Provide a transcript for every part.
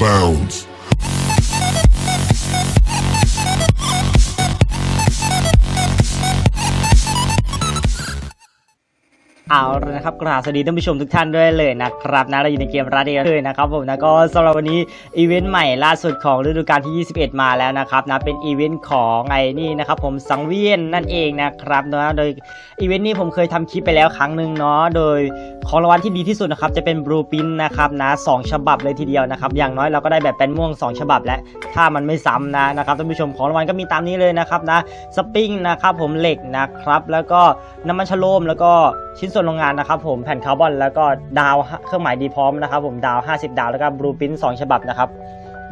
bounds. เอาละนะครับกราบสวัสดีท่านผู้ชมทุกท่านด้วยเลยนะครับนะเราอยู่ในเกมรัดเดียวเลยนะครับผมนะก็สำหรับวันนี้อีเวนต์ใหม่ล่าสุดของฤดูกาลที่ 21 มาแล้วนะครับนะเป็นอีเวนต์ของไอ้นี่นะครับผมสังเวียนนั่นเองนะครับนะโดยอีเวนต์นี้ผมเคยทำคลิปไปแล้วครั้งหนึ่งเนาะโดยของรางวัลที่ดีที่สุดนะครับจะเป็นบลูปินนะครับนะสองฉบับเลยทีเดียวนะครับอย่างน้อยเราก็ได้แบบเป็นม่วง 2 ฉบับแล้วถ้ามันไม่ซ้ำนะนะครับท่านผู้ชมของรางวัลก็มีตามนี้เลยนะครับนะสปริงนะครับผมเหล็กนะครับแล้วก็น้ำมันชโลมแล้วก็ชิ้นส่วนโรงงานนะครับผมแผ่นคาร์บอนแล้วก็ดาวเครื่องหมายดีพร้อมนะครับผมดาว 50 ดาวแล้วก็บลูพิ้น2ฉบับนะครับ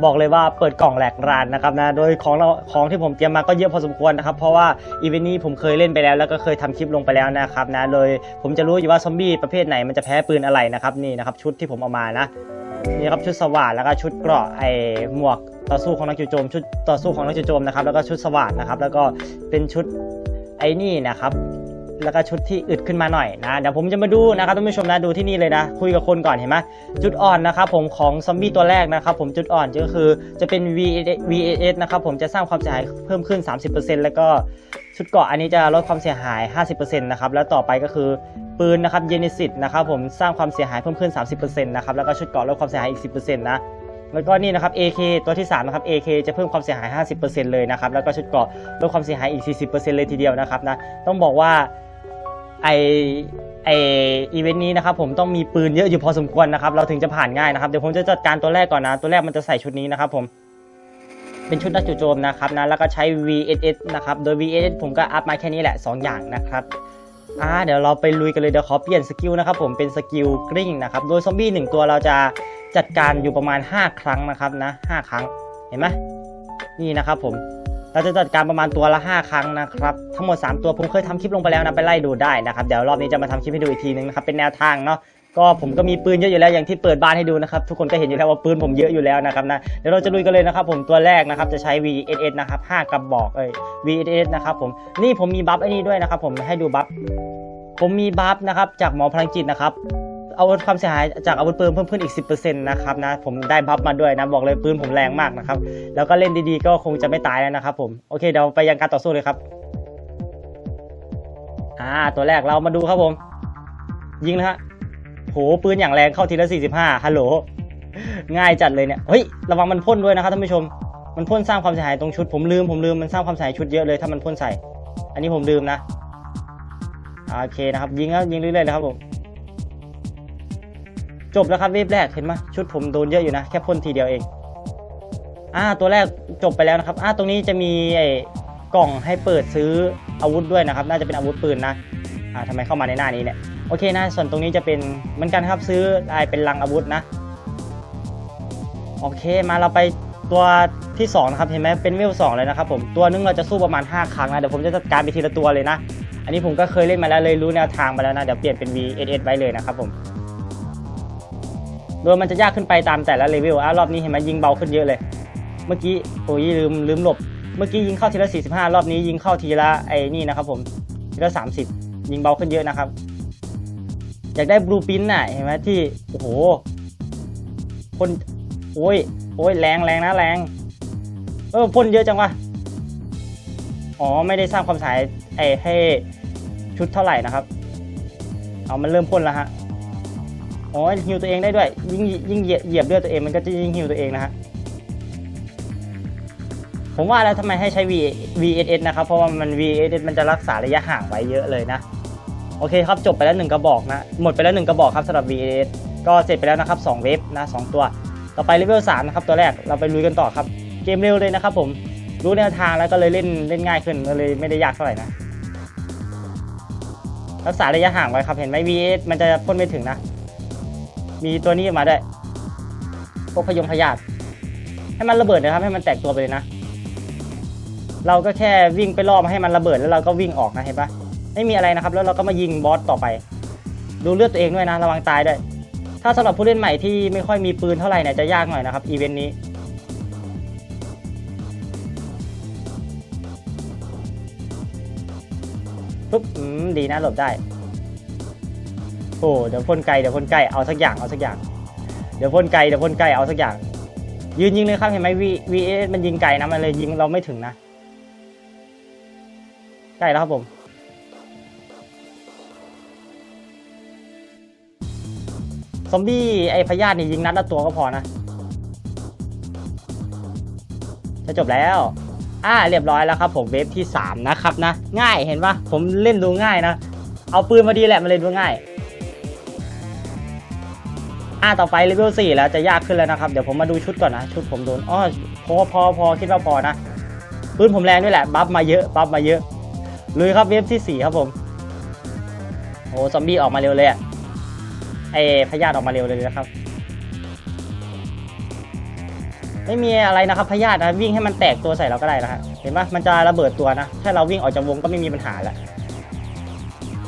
บอกเลยว่าเปิดกล่องแหลกรานนะครับนะโดยของเราของที่ผมเตรียมมาก็เยอะพอสมควรนะครับเพราะว่าอีเวนต์นี้ผมเคยเล่นไปแล้ว แล้วก็เคยทำคลิปลงไปแล้วนะครับนะโดยผมจะรู้อยู่ว่าซอมบี้ประเภทไหนมันจะแพ้ปืนอะไรนะครับนี่นะครับชุดที่ผมเอามานะนี่ครับชุดสว่านแล้วก็ชุดเกราะไอหมวกต่อสู้ของนักจู่โจมชุดต่อสู้ของนักจู่โจมนะครับแล้วก็ชุดสว่านนะครับแล้วก็เป็นชุดไอ้นี่นะครับ แล้วก็ชุดที่อึดขึ้นมาหน่อยนะเดี๋ยวผมจะมาดูนะครับท่านผู้ชมนะดูที่นี่เลยนะ คุยกับคนก่อนเห็นไหมจุดอ่อนนะครับผมของซอมบี้ตัวแรกนะครับผมจุดอ่อนก็คือจะเป็น VAS นะครับผมจะสร้างความเสียหายเพิ่มขึ้น 30%แล้วก็ชุดเกาะอันนี้จะลดความเสียหาย 50%นะครับแล้วต่อไปก็คือปืนนะครับเยนิสิตนะครับผมสร้างความเสียหายเพิ่มขึ้น 30%นะครับแล้วก็ชุดเกาะลดความเสียหายอีก 10%นะแล้วก็นี่นะครับ AK ตัวที่3นะครับ AK จะเพิ่มความเสียหาย 50%เลยนะครับ แล้วก็ชุดเกราะลดความเสียหายอีก 40%เลยทีเดียวนะครับนะ ต้องบอกว่า ไอไออีเวนต์นี้นะครับผมต้องมีปืนเยอะอยู่พอสมควรนะครับ เราถึงจะผ่านง่ายนะครับ เดี๋ยวผมจะจัดการตัวแรกก่อนนะ ตัวแรกมันจะใส่ชุดนี้นะครับผมเป็นชุดนักจู่โจมนะครับนะแล้วก็ใช้ VSS นะครับ โดย VSS ผมก็อัพมาแค่นี้แหละ 2 อย่างนะครับอ่าเดี๋ยวเราไปลุยกันเลยเดี๋ยวขอเปลี่ยนสกิลนะครับผมเป็นสกิลกริ้งนะครับโดยซอมบี้หนึ่งตัวเราจะจัดการอยู่ประมาณ 5 ครั้งนะครับนะ5ครั้งเห็นไหมนี่นะครับผม เราจะจัดการประมาณตัวละ 5 ครั้งนะครับ ทั้งหมด 3 ตัวผมเคยทำคลิปลงไปแล้วนะ ไปไล่ดูได้นะครับ เดี๋ยวรอบนี้จะมาทำคลิปให้ดูอีกทีนึงนะครับ เป็นแนวทางเนาะ ก็ผมก็มีปืนเยอะอยู่แล้ว อย่างที่เปิดบ้านให้ดูนะครับ ทุกคนก็เห็นอยู่แล้วว่าปืนผมเยอะอยู่แล้วนะครับนะ เดี๋ยวเราจะลุยกันเลยนะครับ ผม ตัวแรกนะครับ จะใช้ VSS นะครับ5กระบอก เอ้ย VSS นะครับผม นี่ผมมีบัฟไอ้นี่ด้วยนะครับ ผม ให้ดูบัฟ ผมมีบัฟนะครับ จากหมอพลังจิตนะครับ อาวุธความเสียหายจากอาวุธปืนเพิ่มขึ้นอีก 10%นะครับนะผมได้บัฟมาด้วยนะบอกเลยปืนผมแรงมากนะครับแล้วก็เล่นดีๆก็คงจะไม่ตายแล้วนะครับผมโอเคเดี๋ยวไปยังการต่อสู้เลยครับอ่าตัวแรกเรามาดูครับผม ยิงนะฮะโหปืนอย่างแรงเข้าทีละ 45ฮัลโหลง่ายจัดเลยเนี่ยเฮ้ยระวังมันพ่นด้วยนะครับท่านผู้ชม มันพ่นสร้างความเสียหายตรงชุด ผมลืมผมลืมมันสร้างความเสียหายชุดเยอะเลยถ้ามันพ่นใส่ อันนี้ผมลืมนะโอเคนะครับ ยิงแล้วยิงเรื่อยๆเลยครับผม จบแล้วครับเวฟแรกเห็นไหมชุดผมโดนเยอะอยู่นะ แค่พ่นทีเดียวเองอ่าตัวแรกจบไปแล้วนะครับอ่าตรงนี้จะมีไอ้กล่องให้เปิดซื้ออาวุธด้วยนะครับ น่าจะเป็นอาวุธปืนนะอ่าทำไมเข้ามาในหน้านี้เนี่ยโอเคนะส่วนตรงนี้จะเป็นเหมือนกันครับซื้อได้เป็นลังอาวุธนะโอเคมาเราไปตัวที่2นะครับเห็นไหมเป็นเวลสองเลยนะครับผมตัวนึงเราจะสู้ประมาณ 5 ครั้งนะเดี๋ยวผมจะจัดการไปทีละตัวเลยนะ อันนี้ผมก็เคยเล่นมาแล้วเลยรู้แนวทางมาแล้วนะเดี๋ยวเปลี่ยนเป็น VSS ไว้เลยนะครับผม โดยมันจะยากขึ้นไปตามแต่ละเลเวลอะรอบนี้เห็นไหมยิงเบาขึ้นเยอะเลย เมื่อกี้โอ้ยลืมลืมหลบ เมื่อกี้ยิงเข้าทีละ 45 รอบนี้ยิงเข้าทีละไอ้นี่นะครับผมทีละ 30 ยิงเบาขึ้นเยอะนะครับ อยากได้บลูปินน่ะเห็นไหมที่โอ้โหพ่นโอ้ยโอ้ยแรงแรงนะแรงเออพ่นเยอะจังวะอ๋อไม่ได้สร้างความสายไอ้ให้ชุดเท่าไหร่นะครับ เอามันเริ่มพ่นแล้วฮะ อ๋อฮิวตัวเองได้ด้วย ยิ่งยิ่งเหยียบเลือดตัวเองมันก็จะยิ่งฮิวตัวเองนะฮะผมว่าแล้วทำไมให้ใช้ V VSS นะครับ เพราะว่ามัน VSS มันจะรักษาระยะห่างไว้เยอะเลยนะ โอเคครับ จบไปแล้วหนึ่งกระบอกนะ หมดไปแล้วหนึ่งกระบอกครับสำหรับ VSS ก็เสร็จไปแล้วนะครับสองเวฟนะสองตัว ต่อไปเลเวลสามนะครับ ตัวแรกเราไปลุยกันต่อครับ เกมเร็วเลยนะครับผม รู้แนวทางแล้วก็เลยเล่นเล่นง่ายขึ้นก็เลยไม่ได้ยากเท่าไหร่นะ รักษาระยะห่างไว้ครับ เห็นไหม VSS มันจะพ่นไม่ถึงนะ มีตัวนี้มาด้วยพวกพยงพยาธิให้มันระเบิดนะครับ ให้มันแตกตัวไปเลยนะ เราก็แค่วิ่งไปล่อมให้มันระเบิดแล้วเราก็วิ่งออกนะเห็นปะไม่มีอะไรนะครับ แล้วเราก็มายิงบอสต่อไป ดูเลือดตัวเองด้วยนะ ระวังตายด้วยถ้าสำหรับผู้เล่นใหม่ที่ไม่ค่อยมีปืนเท่าไหร่เนี่ยจะยากหน่อยนะครับอีเวนต์นี้ปุ๊บอืมดีนะหลบได้ โอ้เดี๋ยวพ่นไกลเดี๋ยวพ่นไกลเอาสักอย่างเอาสักอย่าง เดี๋ยวพ่นไกลเดี๋ยวพ่นไกลเอาสักอย่าง ยืนยิงเลยครับเห็นไหมวีวีเอมันยิงไกลนะมันเลยยิงเราไม่ถึงนะใกล้แล้วครับผมซอมบี้ไอพยาธินี่ยิงนัดละตัวก็พอนะจะจบแล้ว อ่าเรียบร้อยแล้วครับผมเวฟที่ 3 นะครับนะ ง่ายเห็นปะผมเล่นดูง่ายนะ เอาปืนมาดีแหละมันเลยดูง่าย อ่าต่อไปเลเวล4แล้วจะยากขึ้นแล้วนะครับ เดี๋ยวผมมาดูชุดก่อนนะ ชุดผมโดนอ๋อพอพอพอคิดว่าพอนะปืนผมแรงด้วยแหละ บัฟมาเยอะ บัฟมาเยอะ ลุยครับเวฟที่ 4 ครับผม โอ้ซอมบี้ออกมาเร็วเลยอะไอพยาธิออกมาเร็วเลยนะครับ ไม่มีอะไรนะครับพยาธินะวิ่งให้มันแตกตัวใส่เราก็ได้นะฮะ เห็นปะมันจะระเบิดตัวนะ ถ้าเราวิ่งออกจากวงก็ไม่มีปัญหาละ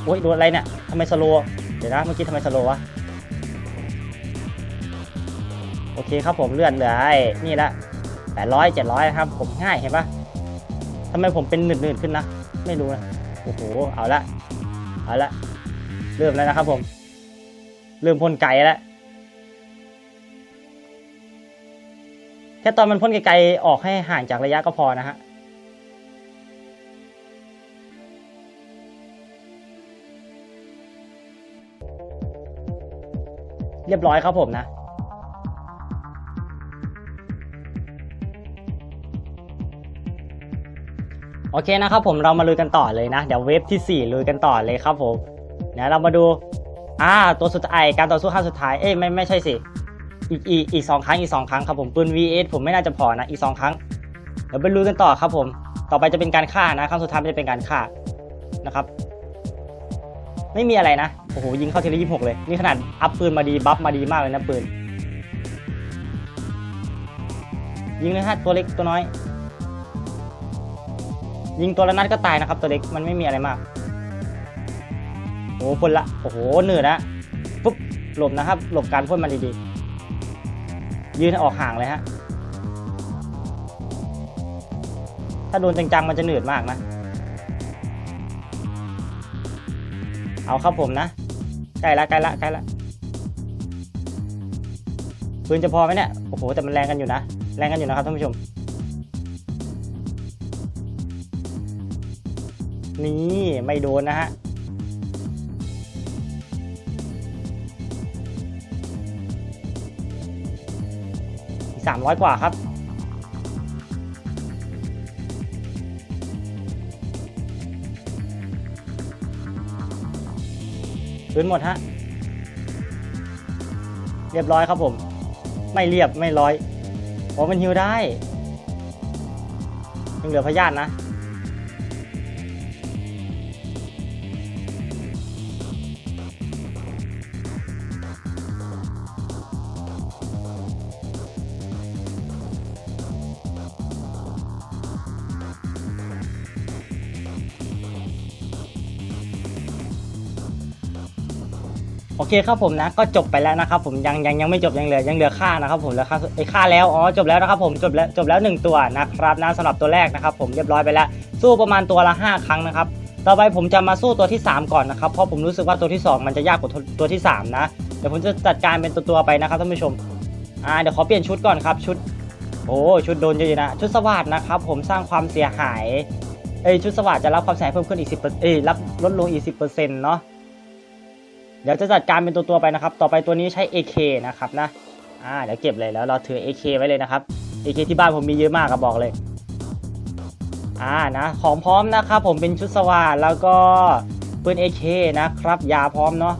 โอ้ยโดนอะไรเนี่ยทำไมสโลว์เดี๋ยวนะเมื่อกี้ทำไมสโลว์วะ โอเคครับผมเลื่อนเหลือไอ้นี่ละแปดร้อยเจ็ดร้อยครับ ผมง่ายเห็นปะทำไมผมเป็นหนืดๆขึ้นนะ ไม่รู้นะโอ้โหเอาละเอาละเริ่มแล้วนะครับผม เริ่มพ่นไกลแล้วแค่ตอนมันพ่นไกลๆออกให้ห่างจากระยะก็พอนะฮะเรียบร้อยครับผมนะ โอเคนะครับผมเรามาลุยกันต่อเลยนะ เดี๋ยวเวฟที่ 4 ลุยกันต่อเลยครับผมเดี๋ยวเรามาดูอ่าตัวสุดท้ายการต่อสู้ครั้งสุดท้ายเอ้ยไม่ไม่ใช่สิอีกอีกอีกสองครั้งอีกสองครั้งครับผมปืน V8 ผมไม่น่าจะพอนะอีกสองครั้งเดี๋ยวไปลุยกันต่อครับผม ต่อไปจะเป็นการฆ่านะครั้งสุดท้ายจะเป็นการฆ่านะครับ ไม่มีอะไรนะโอ้โหยิงเข้าทีละยี่หกเลยนี่ขนาดอัพปืนมาดีบัฟมาดีมากเลยนะปืนยิงเลยฮะตัวเล็กตัวน้อย ยิงตัวละนัดก็ตายนะครับ ตัวเล็กมันไม่มีอะไรมากโอ้โหพ่นละโอ้โหเหนื่อยนะปุ๊บหลบนะครับ หลบการพ่นมันดีๆยืนออกห่างเลยฮะถ้าโดนจังๆมันจะเหนืดมากนะ เอาครับผมนะใกล้ละใกล้ละใกล้ละปืนจะพอไหมเนี่ยโอ้โหแต่มันแรงกันอยู่นะ แรงกันอยู่นะครับท่านผู้ชม นี่ไม่โดนนะฮะสามร้อยกว่าครับพื้นหมดฮะ เรียบร้อยครับผม ไม่เรียบไม่ร้อยเพราะมันฮิวได้ยังเหลือพยาธินะ เคครับผมนะก็จบไปแล้วนะครับผมยังยังยังไม่จบยังเหลือยังเหลือค่านะครับผมเหลือค่าไอ้ค่าแล้วอ๋อจบแล้วนะครับผมจบแล้วจบแล้วหนึ่งตัวนะครับนะสำหรับตัวแรกนะครับผมเรียบร้อยไปแล้ว สู้ประมาณตัวละ 5 ครั้งนะครับต่อไปผมจะมาสู้ตัวที่ 3 ก่อนนะครับเพราะผมรู้สึกว่าตัวที่ 2 มันจะยากกว่าตัวที่ 3 นะเดี๋ยวผมจะจัดการเป็นตัวตัวๆไปนะครับท่านผู้ชมอ่าเดี๋ยวขอเปลี่ยนชุดก่อนครับชุดโอ้ชุดโดนเยอะนะ ชุดสวัสดนะครับผมสร้างความเสียหายเอ้ชุดสวัสดจะรับความเสียหายเพิ่มขึ้นอีก10%เอ้รับลดลงอีก10%เนาะ เดี๋ยวจะจัดการเป็นตัวตัวๆไปนะครับ ต่อไปตัวนี้ใช้ AK นะครับนะ อ่า เดี๋ยวเก็บเลยแล้วเราถือ AK ไว้เลยนะครับ AK ที่บ้านผมมีเยอะมากครับบอกเลย อ่า นะ ของพร้อมนะครับผมเป็นชุดสว่านแล้วก็ปืน AK นะครับ ยาพร้อมเนาะ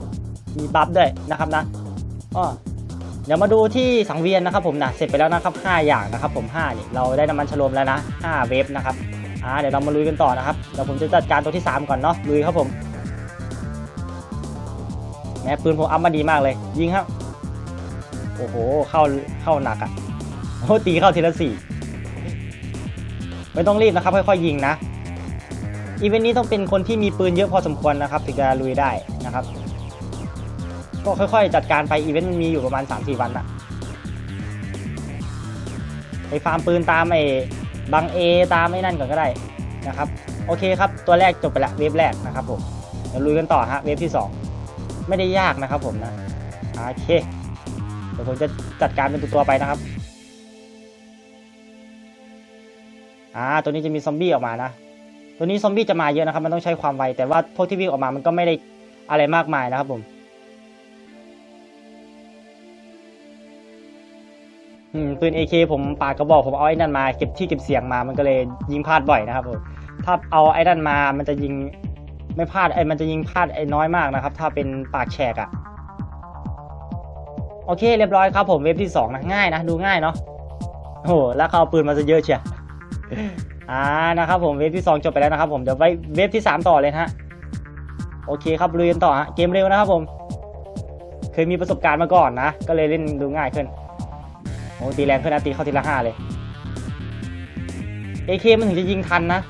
มีบัฟด้วยนะครับนะอ้อเดี๋ยวมาดูที่สังเวียนนะครับผมนะ เสร็จไปแล้วนะครับ 5 อย่างนะครับผม5นี่เราได้น้ำมันฉลมแล้วนะ 5 เวฟนะครับ อ่า เดี๋ยวเรามาลุยกันต่อนะครับ เดี๋ยวผมจะจัดการตัวที่ 3 ก่อนเนาะ ลุยครับผม แหมปืนผมอัพมาดีมากเลย ยิงครับ โอ้โห เข้าเข้าหนักอะ่ะโอ้ตีเข้าทีละสี่ไม่ต้องรีบนะครับ ค่อยๆยิงนะอีเวนต์นี้ต้องเป็นคนที่มีปืนเยอะพอสมควรนะครับถึงจะลุยได้นะครับ ก็ค่อยๆ จัดการไปอีเวนต์มันมีอยู่ประมาณ 3-4 วันละไปฟาร์มปืนตามไอ้บังเอตามไอ้นั่นก่อนก็ได้นะครับ โอเคครับ ตัวแรกจบไปละเวฟแรกนะครับผมเดี๋ยวลุยกันต่อฮะเวฟที่ 2 ไม่ได้ยากนะครับผมนะโอเคเดี๋ยวผมจะจัดการเป็นตัวๆไปนะครับอ่าตัวนี้จะมีซอมบี้ออกมานะตัวนี้ซอมบี้จะมาเยอะนะครับ มันต้องใช้ความไวแต่ว่าพวกที่วิ่งออกมามันก็ไม่ได้อะไรมากมายนะครับผมอืมปืน AK ผมปากกระบอกผมเอาไอ้นั่นมาเก็บที่เก็บเสียงมามันก็เลยยิงพลาดบ่อยนะครับผมถ้าเอาไอ้นั่นมามันจะยิง ไม่พลาดไอ้มันจะยิงพลาดไอ้น้อยมากนะครับ ถ้าเป็นปากแฉกอะโอเคเรียบร้อยครับผมเว็บที่สองนะง่ายนะดูง่ายเนาะโอ้โหแล้วเขาเอาปืนมาซะเยอะเชียวอ่านะครับผมเว็บที่สองจบไปแล้วนะครับผมเดี๋ยวไปเว็บที่สามต่อเลยฮะโอเคครับลุยกันต่อฮะเกมเร็วนะครับผม เคยมีประสบการณ์มาก่อนนะ ก็เลยเล่นดูง่ายขึ้นโอ้ตีแรงขึ้นนะตีเข้าทีละห้าเลย AK มันถึงจะยิงทันนะ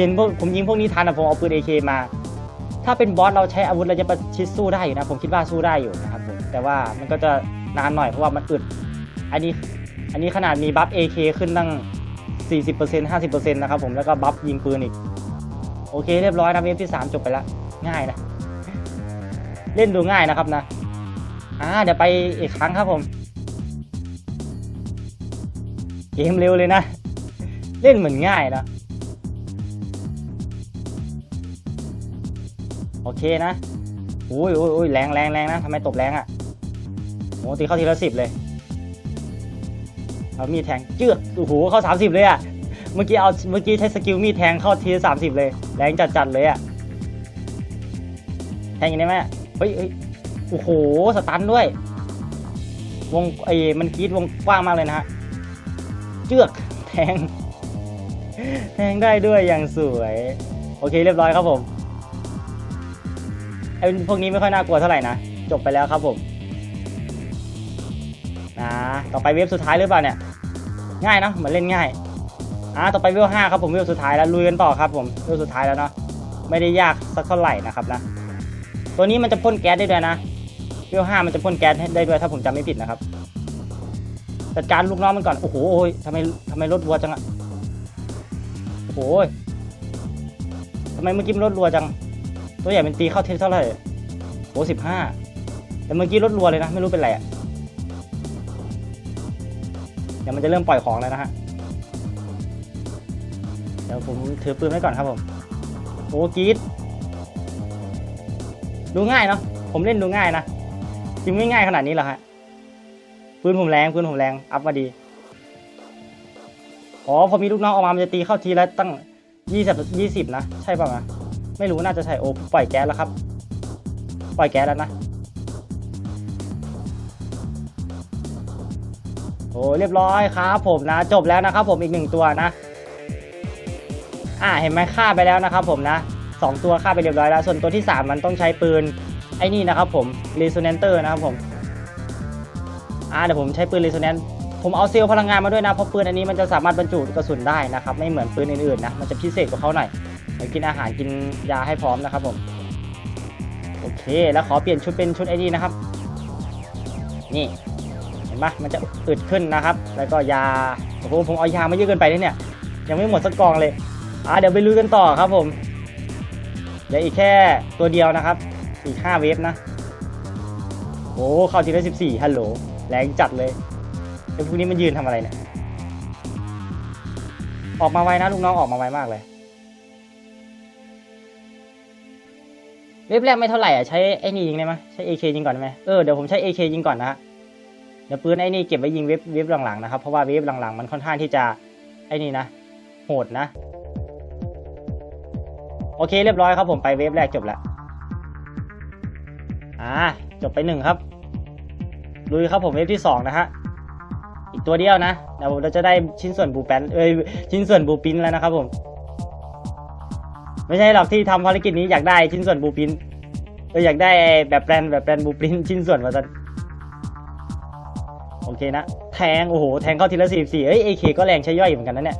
เห็นพวกผมยิงพวกนี้ทันอะผมเอาปืน AK มา ถ้าเป็นบอสเราใช้อาวุธเราจะประชิดสู้ได้อยู่นะ ผมคิดว่าสู้ได้อยู่นะครับผมแต่ว่ามันก็จะนานหน่อยเพราะว่ามันอึดอันนี้อันนี้ขนาดมีบัฟ AK ขึ้นตั้ง 40% 50%นะครับผมแล้วก็บัฟยิงปืนอีก โอเคเรียบร้อยนะเวฟที่ 3 จบไปแล้วง่ายนะ เล่นดูง่ายนะครับนะอ่าเดี๋ยวไปอีกครั้งครับผมเกมเร็วเลยนะ เล่นเหมือนง่ายนะ โอเคนะอุ้ยอุ้ยอุ้ยแรงแรงแรงนะทำไมตบแรงอะ่ะโอ้ตีเข้าทีละสิบเลยเอามีดแทงเจือกโอ้โหเข้าสามสิบเลยอะ่ะเมื่อกี้เอาเมื่อกี้ใช้สกิลมีดแทงเข้าทีสามสิบเลย แรงจัดจัดๆเลยอะ่ะแทงอย่างนี้ไหมเฮ้ยเฮ้ยโอ้โหสตันด้วย วงไอ้มันกรีดวงกว้างมากเลยนะฮะเจือกแทงแทงได้ด้วยอย่างสวย โอเคเรียบร้อยครับผม ไอ้พวกนี้ไม่ค่อยน่ากลัวเท่าไหร่นะ จบไปแล้วครับผมนะต่อไปเว็บสุดท้ายหรือเปล่าเนี่ย ง่ายนะเหมือนเล่นง่ายอ่าต่อไปเวลห้าครับผมเวลสุดท้ายแล้วลุยกันต่อครับผมเวลสุดท้ายแล้วเนาะไม่ได้ยากสักเท่าไหร่นะครับนะตัวนี้มันจะพ่นแก๊สได้ด้วยนะเวลห้ามันจะพ่นแก๊สได้ด้วยถ้าผมจำไม่ผิดนะครับจัดการลูกน้องมันก่อน โอ้โหโอ้ยทำไมทำไมรถรัวจังอะโอ้โหทำไมเมื่อกี้มรถรัวจัง ตัวใหญ่เป็นตีเข้าเทสเท่าไหร่โอ้สิบห้าแต่เมื่อกี้รถรัวเลยนะ ไม่รู้เป็นไรอะเดี๋ยวมันจะเริ่มปล่อยของแล้วนะฮะ เดี๋ยวผมถือปืนไว้ก่อนครับผม โอ้กีดดูง่ายเนาะ ผมเล่นดูง่ายนะ จริงไม่ง่ายขนาดนี้หรอฮะ ปืนผมแรง ปืนผมแรง อัพมาดี อ๋อพอมีลูกน้องออกมา มันจะตีเข้าทีละตั้งยี่สิบยี่สิบนะ ใช่ป่ะมะ ไม่รู้น่าจะใช่โอ้ปล่อยแก๊สแล้วครับ ปล่อยแก๊สแล้วนะ โอ้เรียบร้อยครับ ผมนะ จบแล้วนะครับ ผมอีกหนึ่งตัวนะ อ่าเห็นไหมฆ่าไปแล้วนะครับ ผมนะสองตัวฆ่าไปเรียบร้อยแล้ว ส่วนตัวที่ 3 มันต้องใช้ปืนไอ้นี่นะครับ ผม Resonator นะครับผมอ่าเดี๋ยวผมใช้ปืน Resonant ผมเอาเซลล์พลังงานมาด้วยนะ เพราะปืนอันนี้มันจะสามารถบรรจุกระสุนได้นะครับ ไม่เหมือนปืนอื่นๆนะ มันจะพิเศษกว่าเขาหน่อย ดี๋ยวกินอาหารกินยาให้พร้อมนะครับผมโอเค แล้วขอเปลี่ยนชุดเป็นชุดไอ้นี่นะครับ นี่เห็นปะมันจะอึดขึ้นนะครับ แล้วก็ยาโอ้โหผมเอายาไมาเยอะเกินไปนะเนี่ยยังไม่หมดสักกองเลยอ่าเดี๋ยวไปลุยกันต่อครับผมเดี๋ยวอีกแค่ตัวเดียวนะครับ อีกห้าเวฟนะโอ้เข้าทีละสิบสี่ฮัลโหลแรงจัดเลยไอ้พวกนี้มันยืนทำอะไรเนี่ยออกมาไวนะลูกน้องออกมาไวมากเลย เวฟแรกไม่เท่าไหร่อะใช้ไอ้นี่ยิงได้ไหมใช้ AK ยิงก่อนได้ไหมเออเดี๋ยวผมใช้ AK ยิงก่อนนะฮะเดี๋ยวปืนไอ้นี่เก็บไว้ยิงเวฟเวฟหลังๆนะครับเพราะว่าเวฟหลังๆมันค่อนข้างที่จะไอ้นี่นะโหดนะ โอเคเรียบร้อยครับผมไปเวฟแรกจบแล้วอ่าจบไปหนึ่งครับลุยครับผมเวฟที่สองนะฮะอีกตัวเดียวนะเดี๋ยวเราจะได้ชิ้นส่วนบูแปนเอ้ยชิ้นส่วนบูปินแล้วนะครับผม ไม่ใช่หรอกที่ทำภารกิจนี้อยากได้ชิ้นส่วนบูปินเอออยากได้แบบแปลนแบบแปลนบูปินชิ้นส่วนมาสันโอเคนะ แทง โอ้โห แทงเข้าทีละสี่สี่เอ้ยเอเคก็แรงใช้ย่อยเหมือนกันนะเนี่ย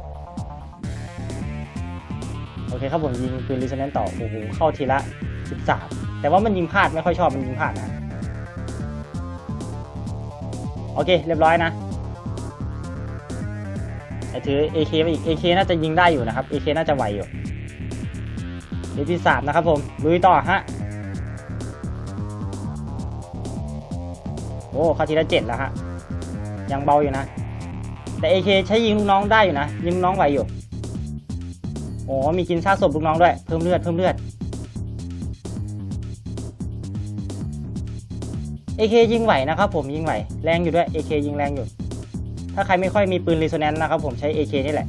โอเคครับผมยิงปืนรีเซนแนนต่อ โอ้โห เข้าทีละ13แต่ว่ามันยิงพลาดไม่ค่อยชอบมันยิงพลาดนะ โอเค เรียบร้อยนะแต่ถือ AK ไปอีก AK น่าจะยิงได้อยู่นะครับ AK น่าจะไหวอยู่ เดี๋ยวที่สามนะครับผมลุยต่อฮะโอ้เข้าทีละเจ็ดแล้วฮะยังเบาอยู่นะ แต่ AK ใช้ยิงลูกน้องได้อยู่นะยิงลูกน้องไหวอยู่โอ้มีกินซากศพลูกน้องด้วยเพิ่มเลือดเพิ่มเลือด AK ยิงไหวนะครับผมยิงไหวแรงอยู่ด้วย AK ยิงแรงอยู่ ถ้าใครไม่ค่อยมีปืนรีโซแนนซ์นะครับผมใช้ AK นี่แหละ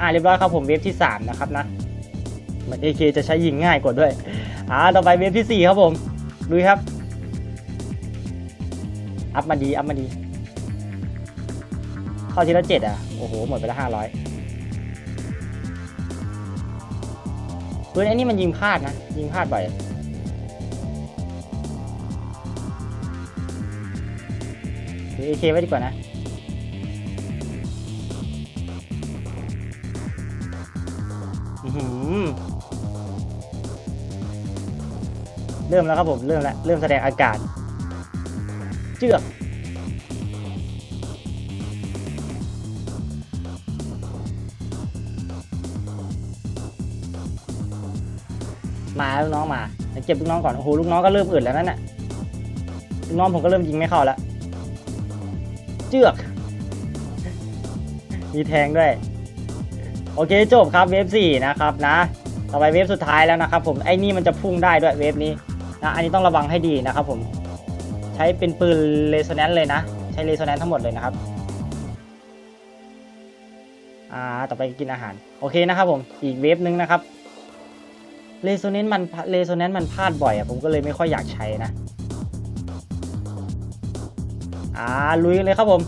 อ่าเรียบร้อยครับผมเวฟที่ 3 นะครับนะ เหมือน AK จะใช้ยิงง่ายกว่าด้วยอ่าต่อไปเวฟที่ 4 ครับผมดูครับ อัพมาดีอัพมาดี เข้าทีละเจ็ดอะ โอ้โห หมดไปละห้าร้อยปืนไอ้นี่มันยิงพลาดนะ ยิงพลาดบ่อยถือ AK ไว้ดีกว่านะอือหือ เริ่มแล้วครับผมเริ่มแล้วเริ่มแสดงอาการเจือกมาลูกน้องมาเดี๋ยวเก็บลูกน้องก่อนโอ้โหลูกน้องก็เริ่มอื่นแล้วนั่นน่ะลูกน้องผมก็เริ่มยิงไม่เข้าแล้วเจือก มีแทงด้วย โอเคจบครับเวฟสี่นะครับนะ ต่อไปเวฟสุดท้ายแล้วนะครับผมไอ้นี่มันจะพุ่งได้ด้วยเวฟนี้ นะอันนี้ต้องระวังให้ดีนะครับผมใช้เป็นปืนเลโซแนนเลยนะ ใช้เลโซแนนทั้งหมดเลยนะครับอ่าต่อไปกินอาหารโอเคนะครับผมอีกเวฟนึงนะครับเลโซแนนมันเลโซแนนมันพลาดบ่อยอะผมก็เลยไม่ค่อยอยากใช้นะอ่าลุยเลยครับผม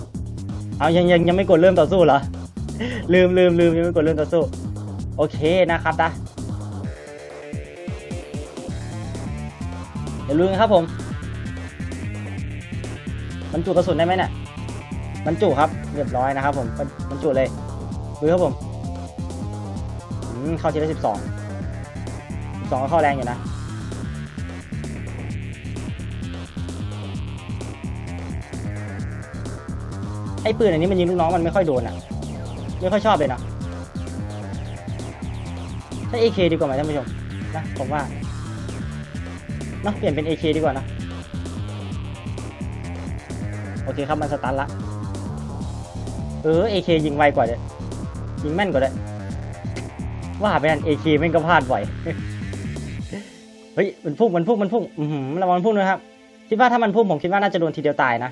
เอายังยังยังไม่กดเริ่มต่อสู้เหรอลืมลืมลืมยังไม่กดเริ่มต่อสู้ โอเคนะครับนะ ดี๋ยวลุยกันครับผมบรรจุกระสุนได้ไหมเนี่ยบรรจุครับ เรียบร้อยนะครับผมบรรจุเลยลุยครับผมเข้าทีละสิบสองสองก็เข้าแรงอยู่นะไอ้ปืนอันนี้มันยิงลูกน้องมันไม่ค่อยโดนอะ ไม่ค่อยชอบเลยนะถ้า AK ดีกว่าไหมท่านผู้ชมนะผมว่า นาะเปลี่ยนเป็น AK ดีกว่านะ โอเคครับมันสตาร์ทละ เออ AK ยิงไวกว่าเลยยิงแม่นกว่าเลยว่าไปนั่น AK แม่งก็พลาดบ่อย เฮ้ย มันพุ่ง มันพุ่ง มันพุ่ง อือหือระวังมันพุ่งนะครับ คิดว่าถ้ามันพุ่งผมคิดว่าน่าจะโดนทีเดียวตายนะ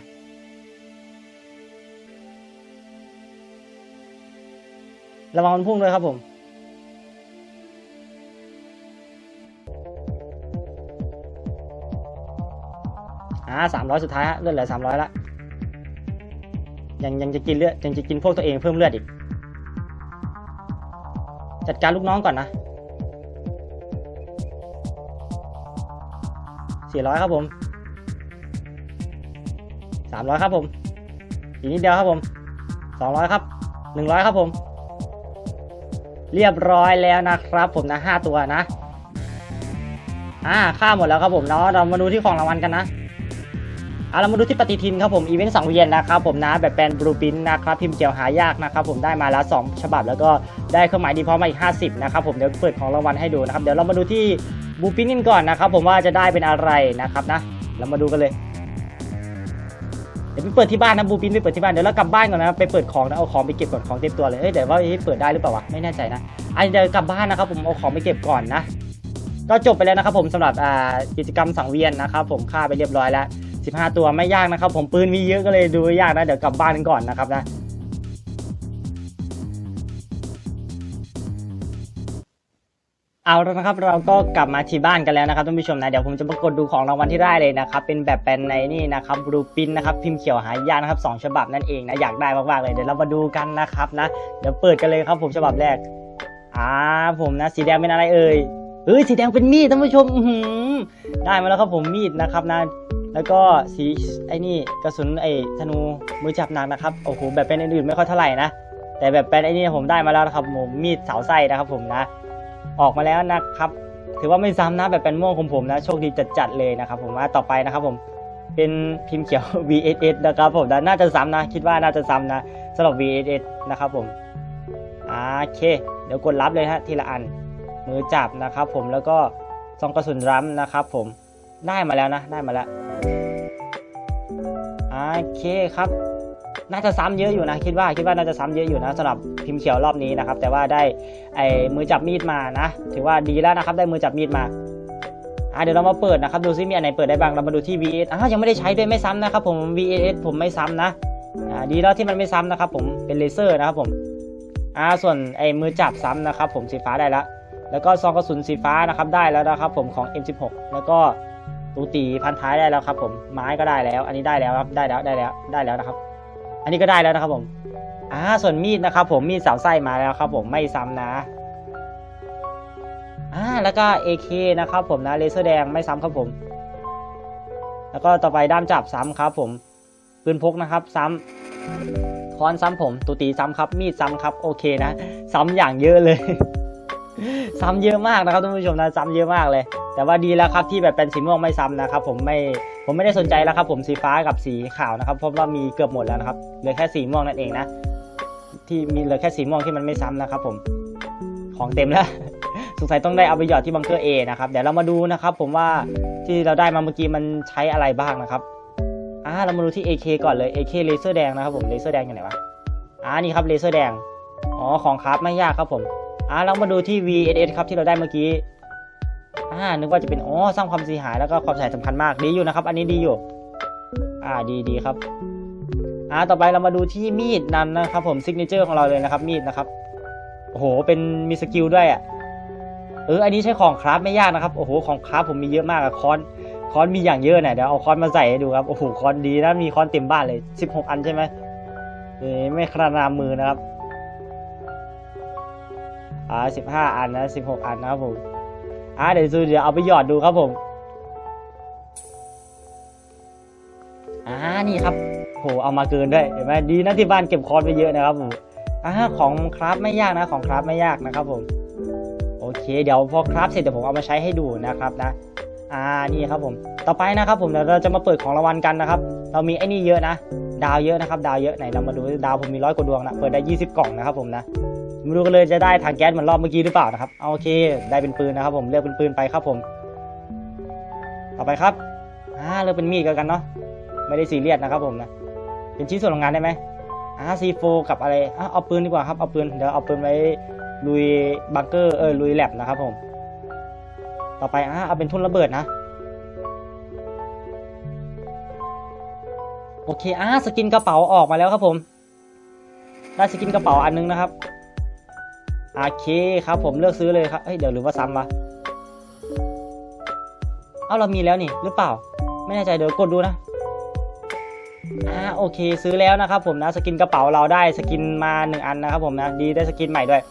ระวังมันพุ่งด้วยครับผม สามร้อยสุดท้ายฮะเลือดเหลือสามร้อยละยังยังจะกินเลือดยังจะกินพวกตัวเองเพิ่มเลือดอีก จัดการลูกน้องก่อนนะสี่ร้อยครับผมสามร้อยครับผม อีกนิดเดียวครับผมสองร้อยครับหนึ่งร้อยครับผม เรียบร้อยแล้วนะครับ ผมนะห้าตัวนะอ่าค่าหมดแล้วครับผมเนาะเรามาดูที่ของรางวัลกันนะ อ่าเรามาดูที่ปฏิทินครับผมอีเวนต์สังเวียนนะครับผมนะแบบเป็นบลูปินนะครับพิมพ์เกี่ยวหายากนะครับผมได้มาแล้ว 2 ฉบับ แล้วก็ได้เครื่องหมายดีพร้อมมาอีก 50 นะครับผมเดี๋ยวเปิดของรางวัลให้ดูนะครับเดี๋ยวเรามาดูที่บลูปินกันก่อนนะครับผมว่าจะได้เป็นอะไรนะครับนะเรามาดูกันเลยเดี๋ยวไปเปิดที่บ้านนะบูปินไปเปิดที่บ้านเดี๋ยวเรากลับบ้านก่อนนะไปเปิดของนะเอาของไปเก็บก่อนของเต็มตัวเลยเอ้ยเดี๋ยวว่าเอ๊ะเปิดได้หรือเปล่าวะไม่แน่ใจนะอะเดี๋ยวกลับบ้านนะครับผมเอาของไปเก็บก่อนนะก็จบไปแล้วนะครับผมสำหรับกิจกรรมสังเวียนนะครับผมฆ่าไปเรียบร้อยแล้ว 15 ตัวไม่ยากนะครับ ผมปืนมีเยอะก็เลยดูไม่ยากนะ เดี๋ยวกลับบ้านกันก่อนนะครับนะเอาแล้วนะครับเราก็กลับมาที่บ้านกันแล้วนะครับท่านผู้ชมนะเดี๋ยวผมจะมากดดูของรางวัลที่ได้เลยนะครับเป็นแบบเป็นในนี่นะครับบลูปินนะครับพิมพ์เขียวหายากนะครับสองฉบับนั่นเองนะอยากได้มากๆเลยเดี๋ยวเรามาดูกันนะครับนะเดี๋ยวเปิดกันเลยครับผมฉบับแรกอ่าผมนะสีแดงเป็นอะไรเอ่ยเอ้ยสีแดงเป็นมีดท่านผู้ชมได้มาแล้วครับผมมีดนะครับนะ แล้วก็สีไอ้นี่กระสุนไอ้ธนูมือจับหนักนะครับโอ้โหแบบเป็นอื่นๆไม่ค่อยเท่าไหร่นะแต่แบบเป็นไอ้นี่ผมได้มาแล้วนะครับผมมีดเสาไส้นะครับผมนะ ออกมาแล้วนะครับถือว่าไม่ซ้ำนะแบบเป็นม่วงของผมนะโชคดีจัดๆเลยนะครับผมว่าต่อไปนะครับผมเป็นพิมพ์เขียว VSS นะครับผมนะน่าจะซ้ำนะ คิดว่าน่าจะซ้ำนะสำหรับ VSS นะครับผมโอเค เดี๋ยวกดรับเลยฮะทีละอันมือจับนะครับผมแล้วก็ซองกระสุนรั้มนะครับผมได้มาแล้วนะ ได้มาแล้ว เคครับ น่าจะซ้ำเยอะอยู่นะ คิดว่าคิดว่าน่าจะซ้ำเยอะอยู่นะสำหรับพิมพ์เขียวรอบนี้นะครับ แต่ว่าได้ไอ้มือจับมีดมานะ ถือว่าดีแล้วนะครับ ได้มือจับมีดมาอะเดี๋ยวเรามาเปิดนะครับ ดูซิมีอันไหนเปิดได้บ้างเรามาดูที่ VS อะยังไม่ได้ใช้ด้วยไม่ซ้ำนะครับ ผม VS ผมไม่ซ้ำนะอ่าดีแล้วที่มันไม่ซ้ำนะครับ ผมเป็นเลเซอร์นะครับผมอ่าส่วนไอ้มือจับซ้ำนะครับ ผมสีฟ้าได้แล้วแล้วก็ซองกระสุนสีฟ้านะครับได้แล้วนะครับ ผมของ M16 แล้วก็ ตูตีพันท้ายได้แล้วครับ ผมไม้ก็ได้แล้ว อันนี้ได้แล้วครับได้แล้วได้แล้วได้แล้วนะครับ อันนี้ก็ได้แล้วนะครับ ผมอ่าส่วนมีดนะครับ ผมมีดสาวไส้มาแล้วครับ ผมไม่ซ้ำนะอ่าแล้วก็ AK นะครับ ผมนะเลเซอร์แดงไม่ซ้ำครับผม แล้วก็ต่อไปด้ามจับซ้ำครับ ผมปืนพกนะครับ ซ้ำค้อนซ้ำผมตูตีซ้ำครับ มีดซ้ำครับ โอเคนะซ้ำอย่างเยอะเลย ซ้ำเยอะมากนะครับท่านผู้ชมนะซ้ำเยอะมากเลย แต่ว่าดีแล้วครับที่แบบเป็นสีม่วงไม่ซ้ำนะครับ ผมไม่ผมไม่ได้สนใจแล้วครับ ผมสีฟ้ากับสีขาวนะครับเพราะว่ามีเกือบหมดแล้วนะครับเหลือแค่สีม่วงนั่นเองนะที่มีเหลือแค่สีม่วงที่มันไม่ซ้ำนะครับ ผมของเต็มแล้วสงสัยต้องได้เอาไปหยอดที่บังเกอร์ A นะครับเดี๋ยวเรามาดูนะครับ ผมว่าที่เราได้มาเมื่อกี้มันใช้อะไรบ้างนะครับอ่าเรามาดูที่ AK ก่อนเลย AK เลเซอร์แดงนะครับผมเลเซอร์แดงอยู่ไหนวะอ่านี่ครับเลเซอร์แดงอ๋อของคราฟไม่ยากครับผมอ่าเรามาดูที่ VSS ครับที่เราได้เมื่อกี้ อ่านึกว่าจะเป็นอ๋อสร้างความเสียหายแล้วก็ความเสียหายสำคัญมากดีอยู่นะครับ อันนี้ดีอยู่ อ่าดีดีครับ อ่าต่อไปเรามาดูที่มีดนั้นนะครับ ผมซิกเนเจอร์ของเราเลยนะครับ มีดนะครับโอ้โหเป็นมีสกิลด้วยอะเอออันนี้ใช้ของคราฟไม่ยากนะครับโอ้โหของคราฟผมมีเยอะมากอะคอนคอนมีอย่างเยอะเนี่ยเดี๋ยวเอาคอนมาใส่ให้ดูครับโอ้โหคอนดีนะมีคอนเต็มบ้านเลย 16 อันใช่ไหมเอ้ไม่ขนาดนามมือนะครับอ่า15 อันนะ16 อันนะครับผม อ่าเดี๋ยวดูเดี๋ยวเอาไปหยอดดูครับผมอ่านี่ครับโหเอามาเกินด้วยเห็นไหมดีนะที่บ้านเก็บคอนไปเยอะนะครับผมอ่าของคราฟไม่ยากนะของคราฟไม่ยากนะครับผม โอเค เดี๋ยวพอคราฟเสร็จเดี๋ยวผมเอามาใช้ให้ดูนะครับนะอ่านี่ครับผม ต่อไปนะครับผมเดี๋ยวเราจะมาเปิดของรางวัลกันนะครับ เรามีไอ้นี่เยอะนะ ดาวเยอะนะครับ ดาวเยอะไหนเรามาดูดาวผมมีร้อยกว่าดวงนะเปิดได้ 20 กล่องนะครับผมนะ มาดูกันเลยจะได้ถังแก๊สเหมือนรอบเมื่อกี้หรือเปล่านะครับเอาโอเค ได้เป็นปืนนะครับ ผมเลือกเป็นปืนไปครับผม ต่อไปครับอ่าเลือกเป็นมีดก็กันเนาะไม่ได้ซีเรียสนะครับผมนะเป็นชิ้นส่วนโรงงานได้ไหมอ่าซีโฟกับอะไรอ่าเอาปืนดีกว่าครับเอาปืนเดี๋ยวเอาปืนไว้ลุยบังเกอร์เออลุยแลบนะครับผม ต่อไปอ่าเอาเป็นทุ่นระเบิดนะโอเคอ่าสกินกระเป๋าออกมาแล้วครับผมได้สกินกระเป๋าอันนึงนะครับ โอเคครับผมเลือกซื้อเลยครับเฮ้ยเดี๋ยวหรือว่าซ้ำวะเอ้าเรามีแล้วนี่หรือเปล่า ไม่แน่ใจเดี๋ยวกดดูนะอ่าโอเคซื้อแล้วนะครับผมนะสกินกระเป๋าเราได้สกินมาหนึ่งอันนะครับผมนะดีได้สกินใหม่ด้วย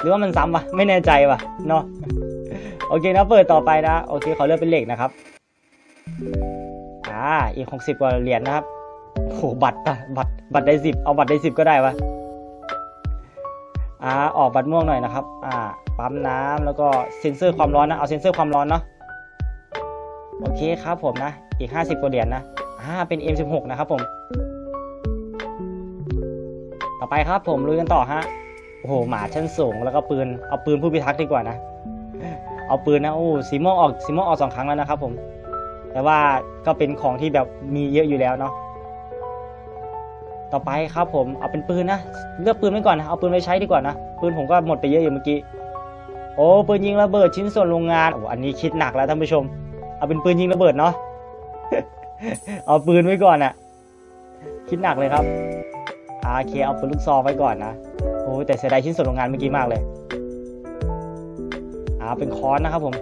หรือว่ามันซ้ำวะไม่แน่ใจวะเนาะโอเคนะเปิดต่อไปนะโอเคขอเลือกเป็นเหล็กนะครับอ่าอีกหกสิบกว่าเหรียญนะครับโอ้โหบัตรอะบัตรบัตรได้สิบเอาบัตรได้สิบก็ได้วะ อ่าออกบัตรม่วงหน่อยนะครับอ่าปั๊มน้ำแล้วก็เซ็นเซอร์ความร้อนนะเอาเซ็นเซอร์ความร้อนเนาะโอเคครับผมนะอีก 50กว่าเหรียญนะอ่าเป็น M16 นะครับผม ต่อไปครับผมลุยกันต่อฮะโอ้โหหมาชั้นสูงแล้วก็ปืนเอาปืนผู้พิทักษ์ดีกว่านะ เอาปืนนะโอ้สีม่วงออกสีม่วงออกสองครั้งแล้วนะครับผม แต่ว่าก็เป็นของที่แบบมีเยอะอยู่แล้วเนาะ ต่อไปครับผมเอาเป็นปืนนะเลือกปืนไว้ก่อนนะเอาปืนไว้ใช้ดีกว่านะปืนผมก็หมดไปเยอะอยู่เมื่อกี้โอ้ปืนยิงระเบิดชิ้นส่วนโรงงานโอ้อันนี้คิดหนักแล้วท่านผู้ชม เอาเป็นปืนยิงระเบิดเนาะเอาปืนไว้ก่อนอะคิดหนักเลยครับอาเคเอาปืนลูกซองไว้ก่อนนะโอ้แต่เสียดายชิ้นส่วนโรงงานเมื่อกี้มากเลยอ่าเป็นคอนนะครับผม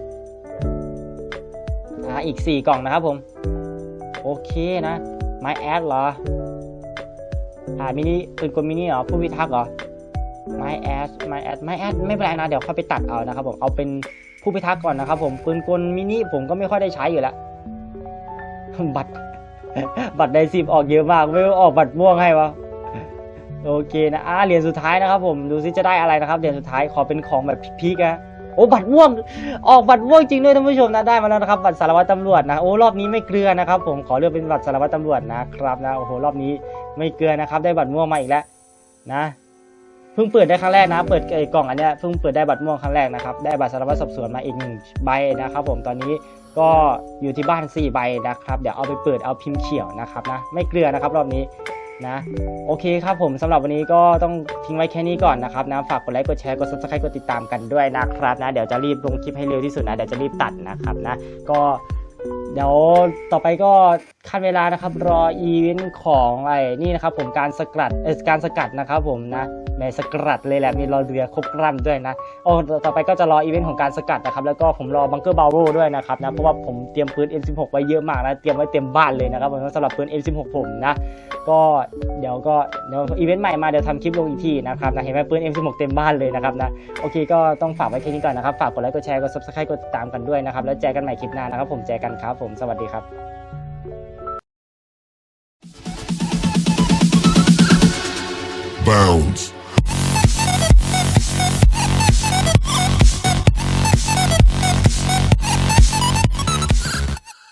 อ่าอีกสี่กล่องนะครับผม โอเคนะไม้แอดเหรอ อ่ามินิปืนกลมินิเหรอผู้พิทักษ์เหรอไม้แอสไม้แอสไม้แอสไม่เป็นไรนะเดี๋ยวค่อยไปตัดเอานะครับผมเอาเป็นผู้พิทักษ์ก่อนนะครับผมปืนกลมินิผมก็ไม่ค่อยได้ใช้อยู่แล้วบัตรบัตรไดซิบออกเยอะมากไม่ออกบัตรม่วงให้วะโอเคนะอ่าเหรียญสุดท้ายนะครับผมดูซิจะได้อะไรนะครับเหรียญสุดท้ายขอเป็นของแบบพีกๆนะ โอ้บัตรม่วง ออกบัตรม่วงจริงด้วยท่านผู้ชมนะได้มาแล้วนะครับบัตรสารวัตรตำรวจนะโอ้รอบนี้ไม่เกลือนะครับผมขอเลือกเป็นบัตรสารวัตรตำรวจนะครับนะโอ้โหรอบนี้ไม่เกลือนะครับได้บัตรม่วงมาอีกแล้วนะเพิ่งเปิดได้ครั้งแรกนะ เปิดไอ้กล่องอันเนี้ยเพิ่งเปิดได้บัตรม่วงครั้งแรกนะครับได้บัตรสารวัตรสอบสวนมาอีกหนึ่งใบนะครับ ผมตอนนี้ก็อยู่ที่บ้าน4ใบนะครับเดี๋ยวเอาไปเปิดเอาพิมพ์เขียวนะครับนะไม่เกลือนะครับรอบนี้ นะโอเคครับผมสำหรับวันนี้ก็ต้องทิ้งไว้แค่นี้ก่อนนะครับนะฝากกดไลค์กดแชร์กด subscribe กดติดตามกันด้วยนะครับนะเดี๋ยวจะรีบลงคลิปให้เร็วที่สุดนะเดี๋ยวจะรีบตัดนะครับนะก็เดี๋ยวต่อไปก็ขันเวลานะครับรออีเวนต์ของไอ้นี่นะครับผมการสกัดเออการสกัดนะครับผมนะแหมสกัดเลยแหละมีรอเรือครบกรันด้วยนะโอ้ต่อไปก็จะรออีเวนต์ของการสกัดนะครับแล้วก็ผมรอบังเกอร์บาโรด้วยนะครับนะเพราะว่าผมเตรียมปืน M16 ไว้เยอะมากนะเตรียมไว้เต็มบ้านเลยนะครับผมสำหรับปืน M16 ผมนะก็เดี๋ยวก็เดี๋ยวอีเวนต์ใหม่มาเดี๋ยวทำคลิปลงอีกทีนะครับนะเห็นไหมปืน M16 เต็มบ้านเลยนะครับนะโอเคก็ต้องฝากไว้แค่นี้ก่อนนะครับฝากกดไลค์กดแชร์กด subscribe กดติดตามกันด้วยนะครับแล้วเจอกันใหม่คลิปหน้านะครับผมเจอกันครับผมสวัสดีครับ Bounds.